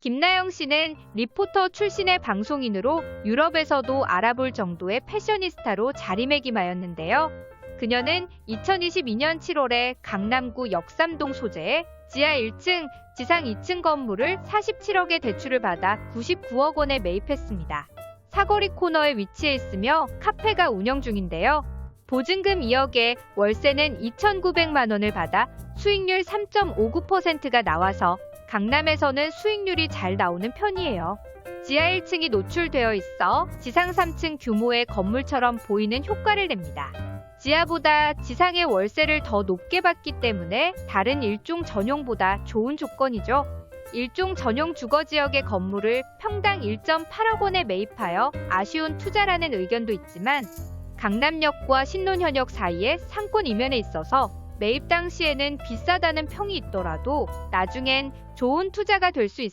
김나영 씨는 리포터 출신의 방송인으로 유럽에서도 알아볼 정도의 패셔니스타로 자리매김하였는데요. 그녀는 2022년 7월에 강남구 역삼동 소재의 지하 1층, 지상 2층 건물을 47억의 대출을 받아 99억 원에 매입했습니다. 사거리 코너에 위치해 있으며 카페가 운영 중인데요. 보증금 2억에 월세는 2,900만 원을 받아 수익률 3.59%가 나와서 강남에서는 수익률이 잘 나오는 편이에요. 지하 1층이 노출되어 있어 지상 3층 규모의 건물처럼 보이는 효과를 냅니다. 지하보다 지상의 월세를 더 높게 받기 때문에 다른 일종 전용보다 좋은 조건이죠. 일종 전용 주거 지역의 건물을 평당 1.8억 원에 매입하여 아쉬운 투자라는 의견도 있지만 강남역과 신논현역 사이에 상권 이면에 있어서 매입 당시에는 비싸다는 평이 있더라도 나중엔 좋은 투자가 될 수 있습니다.